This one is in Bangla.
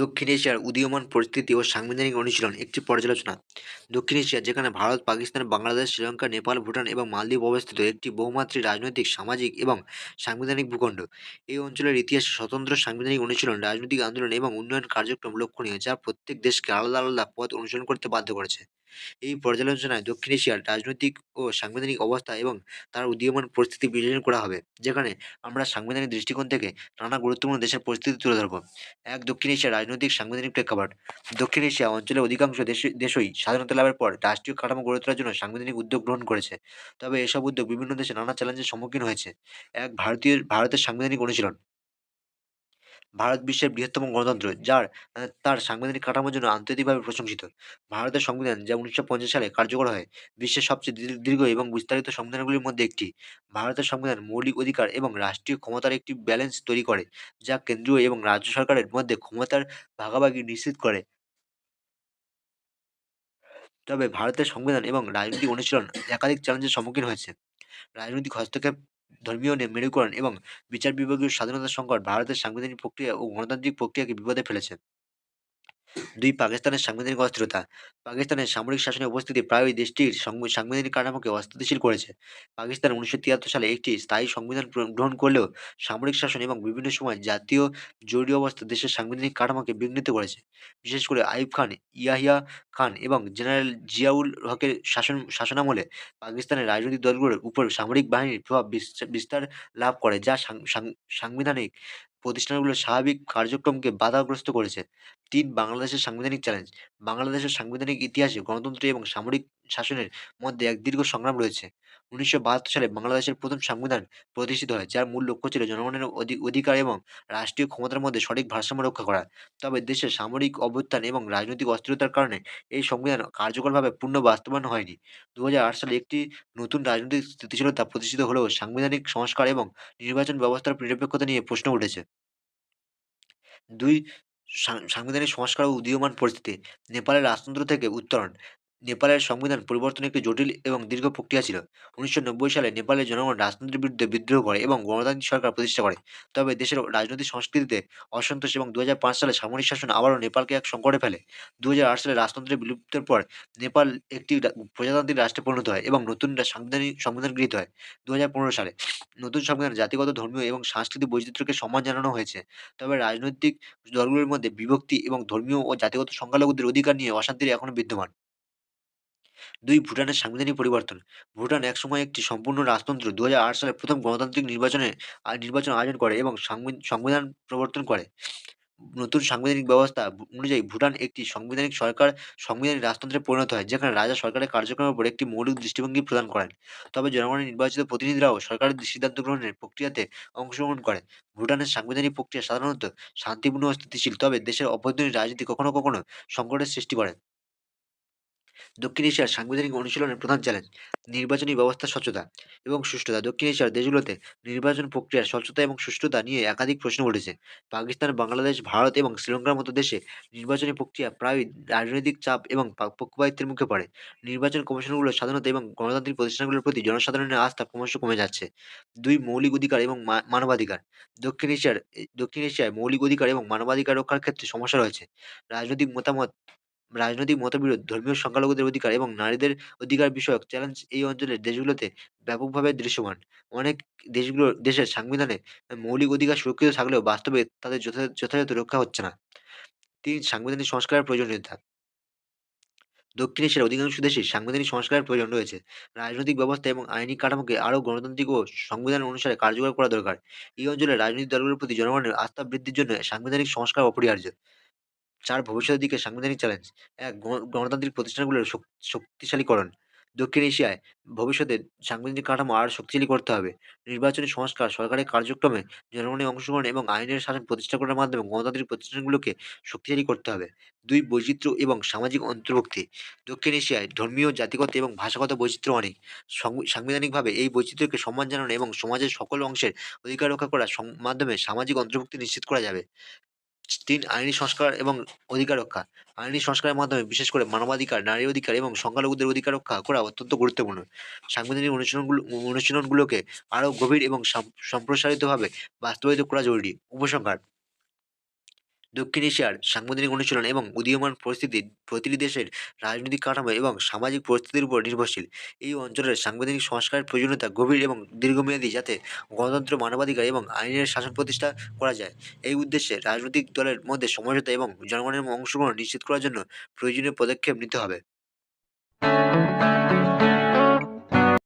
দক্ষিণ এশিয়ার উদীয়মান পরিস্থিতি ও সাংবিধানিক অনুশীলন একটি পর্যালোচনা। দক্ষিণ এশিয়া, যেখানে ভারত, পাকিস্তান, বাংলাদেশ, শ্রীলঙ্কা, নেপাল, ভুটান এবং মালদ্বীপ অবস্থিত, একটি বহুমাত্রিক রাজনৈতিক, সামাজিক এবং সাংবিধানিক ভূখণ্ড। এই অঞ্চলের ইতিহাসে স্বতন্ত্র সাংবিধানিক অনুশীলন, রাজনৈতিক আন্দোলন এবং উন্নয়ন কার্যক্রম লক্ষণীয়, যা প্রত্যেক দেশকে আলাদা আলাদা পথ অনুসরণ করতে বাধ্য করেছে। এই পর্যালোচনায় দক্ষিণ এশিয়ার রাজনৈতিক ও সাংবিধানিক অবস্থা এবং তার উদীয়মান পরিস্থিতি বিশ্লেষণ করা হবে, যেখানে আমরা সাংবিধানিক দৃষ্টিকোণ থেকে নানা গুরুত্বপূর্ণ দেশের পরিস্থিতি তুলে ধরব। এক, দক্ষিণ এশিয়ার রাজনৈতিক সাংবিধানিক প্রেক্ষাপট। দক্ষিণ এশিয়া অঞ্চলের অধিকাংশ দেশ, দেশই স্বাধীনতা লাভের পর রাষ্ট্রীয় কাঠামো গড়ে তোলার জন্য সাংবিধানিক উদ্যোগ গ্রহণ করেছে। তবে এসব উদ্যোগ বিভিন্ন দেশে নানা চ্যালেঞ্জের সম্মুখীন হয়েছে। এক, ভারতীয়, ভারতের সাংবিধানিক অনুশীলন। ভারত বিশ্বের বৃহত্তম গণতন্ত্র, যার তার সাংবিধানিক কাঠামোর জন্য আন্তর্জাতিকভাবে প্রশংসিত। ভারতের সংবিধান যা উনিশশো পঞ্চাশ সালে কার্যকর হয়, বিশ্বের সবচেয়ে দীর্ঘ এবং বিস্তারিত সংবিধানগুলির মধ্যে একটি। ভারতের সংবিধান মৌলিক অধিকার এবং রাষ্ট্রীয় ক্ষমতার একটি ব্যালেন্স তৈরি করে, যা কেন্দ্রীয় এবং রাজ্য সরকারের মধ্যে ক্ষমতার ভাগাভাগি নিশ্চিত করে। তবে ভারতের সংবিধান এবং রাজনৈতিক অনুশীলন একাধিক চ্যালেঞ্জের সম্মুখীন হয়েছে। রাজনৈতিক হস্তক্ষেপ ধর্মীয় মেরুকরণ এবং বিচার বিভাগীয় স্বাধীনতা সংকট ভারতের সাংবিধানিক প্রক্রিয়া ও গণতান্ত্রিক প্রক্রিয়াকে বিপদে ফেলেছে। দুই পাকিস্তানের সাংবিধানিক অস্থিরতা। পাকিস্তানের সামরিক শাসনের উপস্থিতি প্রায়ই দেশটির সংবি- সাংবিধানিক কাঠামোকে অস্থিতিশীল করেছে। পাকিস্তান উনিশশো তিয়াত্তর সালে একটি স্থায়ী সংবিধান গ্রহণ করলেও সামরিক শাসন এবং বিভিন্ন সময় জাতীয় জরুরি অবস্থা দেশের সাংবিধানিক কাঠামোকে বিঘ্নিত করেছে। বিশেষ করে আইয়ুব খান, ইয়াহিয়া খান এবং জেনারেল জিয়াউল হকের শাসন, শাসনামলে পাকিস্তানের রাজনৈতিক দলগুলোর উপর সামরিক বাহিনীর প্রভাব বিস্তা- বিস্তার লাভ করে, যা সাংবিধানিক প্রতিষ্ঠানগুলোর স্বাভাবিক কার্যক্রমকে বাধাগ্রস্ত করেছে। তিন, বাংলাদেশের সাংবিধানিক চ্যালেঞ্জ বাংলাদেশের সাংবিধানিক ইতিহাসে গণতন্ত্র এবং সামরিক শাসনের মধ্যে এক দীর্ঘ সংগ্রাম রয়েছে। উনিশশো বাহাত্তর সালে বাংলাদেশের প্রথম সংবিধান প্রতিষ্ঠিত হয়, যার মূল লক্ষ্য ছিল জনগণের অধি- অধিকার এবং রাষ্ট্রীয় ক্ষমতার মধ্যে সঠিক ভারসাম্য রক্ষা করা। তবে দেশের সামরিক অভ্যুত্থান এবং রাজনৈতিক অস্থিরতার কারণে এই সংবিধান কার্যকরভাবে পূর্ণ বাস্তবায়ন হয়নি। দু হাজার আট সালে একটি নতুন রাজনৈতিক স্থিতিশীলতা প্রতিষ্ঠিত হলেও সাংবিধানিক সংস্কার এবং নির্বাচন ব্যবস্থার নিরপেক্ষতা নিয়ে প্রশ্ন উঠেছে। দুই সাংবিধানিক সংস্কার ও উদীয়মান পরিস্থিতি, নেপালের রাজতন্ত্র থেকে উত্তরণ। নেপালের সংবিধান পরিবর্তন একটি জটিল এবং দীর্ঘ প্রক্রিয়া ছিল। উনিশশো নব্বই সালে নেপালের জনগণ রাজতন্ত্রের বিরুদ্ধে বিদ্রোহ করে এবং গণতান্ত্রিক সরকার প্রতিষ্ঠা করে। তবে দেশের রাজনৈতিক সংস্কৃতিতে অসন্তোষ এবং দু হাজার পাঁচ সালে সামরিক শাসন আবারও নেপালকে এক সংকটে ফেলে। দু হাজার আট সালে রাজতন্ত্রের বিলুপ্তের পর নেপাল একটি প্রজাতান্ত্রিক রাষ্ট্রে পরিণত হয় এবং নতুন সাংবিধানিক, সংবিধান গৃহীত হয়। দু হাজার পনেরো সালে নতুন সংবিধানে জাতিগত, ধর্মীয় এবং সাংস্কৃতিক বৈচিত্র্যকে সম্মান জানানো হয়েছে। তবে রাজনৈতিক দলগুলোর মধ্যে বিভক্তি এবং ধর্মীয় ও জাতিগত সংখ্যালঘুদের অধিকার নিয়ে অশান্তি এখনও বিদ্যমান। দুই ভুটানের সাংবিধানিক পরিবর্তন। ভুটান একসময় একটি সম্পূর্ণ রাজতন্ত্র দু সালে প্রথম গণতান্ত্রিক নির্বাচনে নির্বাচন আয়োজন করে এবং সাংবি- সংবিধান প্রবর্তন করে। নতুন সাংবিধানিক ব্যবস্থা অনুযায়ী ভুটান একটি সাংবিধানিক সরকার, সাংবিধানিক রাজতন্ত্রে পরিণত হয়, যেখানে রাজা সরকারের কার্যক্রমের উপর একটি মৌলিক দৃষ্টিভঙ্গি প্রদান করেন। তবে জনগণের নির্বাচিত প্রতিনিধিরাও সরকারের সিদ্ধান্ত গ্রহণের প্রক্রিয়াতে অংশগ্রহণ করে। ভুটানের সাংবিধানিক প্রক্রিয়া সাধারণত শান্তিপূর্ণ ও স্থিতিশীল, তবে দেশের অভ্যন্তরীণ রাজনীতি কখনো কখনো সংকটের সৃষ্টি করে। দক্ষিণ এশিয়ার সাংবিধানিক অনুশীলনের প্রধান চ্যালেঞ্জ নির্বাচনী ব্যবস্থা স্বচ্ছতা এবং সুষ্ঠুতা। দক্ষিণ এশিয়ার দেশগুলোতে নির্বাচন প্রক্রিয়ার স্বচ্ছতা এবং সুষ্ঠুতা নিয়ে একাধিক প্রশ্ন উঠেছে। পাকিস্তান, বাংলাদেশ, ভারত এবং শ্রীলঙ্কার মতো দেশে নির্বাচনী প্রক্রিয়া প্রায়ই রাজনৈতিক চাপ এবং পক্ষপাতিত্বের মুখে পড়ে। নির্বাচন কমিশনগুলো স্বাধীনতা এবং গণতান্ত্রিক প্রতিষ্ঠানগুলোর প্রতি জনসাধারণের আস্থা ক্রমশ কমে যাচ্ছে। দুই মৌলিক অধিকার এবং মানবাধিকার। দক্ষিণ এশিয়ার দক্ষিণ এশিয়ায় মৌলিক অধিকার এবং মানবাধিকার রক্ষার ক্ষেত্রে সমস্যা রয়েছে। রাজনৈতিক মতামত রাজনৈতিক মতবিরোধ, ধর্মীয় সংখ্যালঘুদের অধিকার এবং নারীদের অধিকার বিষয়ক চ্যালেঞ্জ এই অঞ্চলের দেশগুলোতে ব্যাপকভাবে দৃশ্যমান। অনেক দেশগুলো, দেশের সাংবিধানে মৌলিক অধিকার সুরক্ষিত থাকলেও বাস্তবে তাদের যথাযথ রক্ষা হচ্ছে না। তিন, সাংবিধানিক সংস্কারের প্রয়োজনীয়তা। দক্ষিণ এশিয়ার অধিকাংশ দেশে সাংবিধানিক সংস্কারের প্রয়োজন রয়েছে। রাজনৈতিক ব্যবস্থা এবং আইনি কাঠামোকে আরও গণতান্ত্রিক ও সংবিধান অনুসারে কার্যকর করা দরকার। এই অঞ্চলের রাজনৈতিক দলগুলোর প্রতি জনগণের আস্থা বৃদ্ধির জন্য সাংবিধানিক সংস্কার অপরিহার্য। চার ভবিষ্যতের দিকে সাংবিধানিক চ্যালেঞ্জ এক গণ- গণতান্ত্রিক প্রতিষ্ঠানগুলোর শক- শক্তিশালীকরণ। দক্ষিণ এশিয়ায় ভবিষ্যতে সাংবিধানিক কাঠামো আর শক্তিশালী করতে হবে। নির্বাচনী সংস্কার, সরকারের কার্যক্রমে জনগণের অংশগ্রহণ এবং আইনের শাসন প্রতিষ্ঠা করার মাধ্যমে গণতান্ত্রিক প্রতিষ্ঠানগুলোকে শক্তিশালী করতে হবে। দুই, বৈচিত্র্য এবং সামাজিক অন্তর্ভুক্তি। দক্ষিণ এশিয়ায় ধর্মীয়, জাতিগত এবং ভাষাগত বৈচিত্র্য অনেক। সংবি- সাংবিধানিকভাবে এই বৈচিত্র্যকে সম্মান জানানো এবং সমাজের সকল অংশের অধিকার রক্ষা করার মাধ্যমে সামাজিক অন্তর্ভুক্তি নিশ্চিত করা যাবে। তিন আইনি সংস্কার এবং অধিকার রক্ষা। আইনি সংস্কারের মাধ্যমে বিশেষ করে মানবাধিকার, নারী অধিকার এবং সংখ্যালঘুদের অধিকার রক্ষা করা অত্যন্ত গুরুত্বপূর্ণ। সাংবিধানিক অনুশীলনগুলো, অনুশীলনগুলোকে আরও গভীর এবং সম্প্রসারিতভাবে বাস্তবায়িত করা জরুরি। উপসংহার দক্ষিণ এশিয়ার সাংবিধানিক অনুশীলন এবং উদীয়মান পরিস্থিতি প্রতিটি দেশের রাজনৈতিক কাঠামো এবং সামাজিক পরিস্থিতির উপর নির্ভরশীল। এই অঞ্চলের সাংবিধানিক সংস্কারের প্রয়োজনীয়তা গভীর এবং দীর্ঘমেয়াদী যাতে গণতন্ত্র, মানবাধিকার এবং আইনের শাসন প্রতিষ্ঠা করা যায়। এই উদ্দেশ্যে রাজনৈতিক দলের মধ্যে সমঝোতা এবং জনগণের অংশগ্রহণ নিশ্চিত করার জন্য প্রয়োজনীয় পদক্ষেপ নিতে হবে।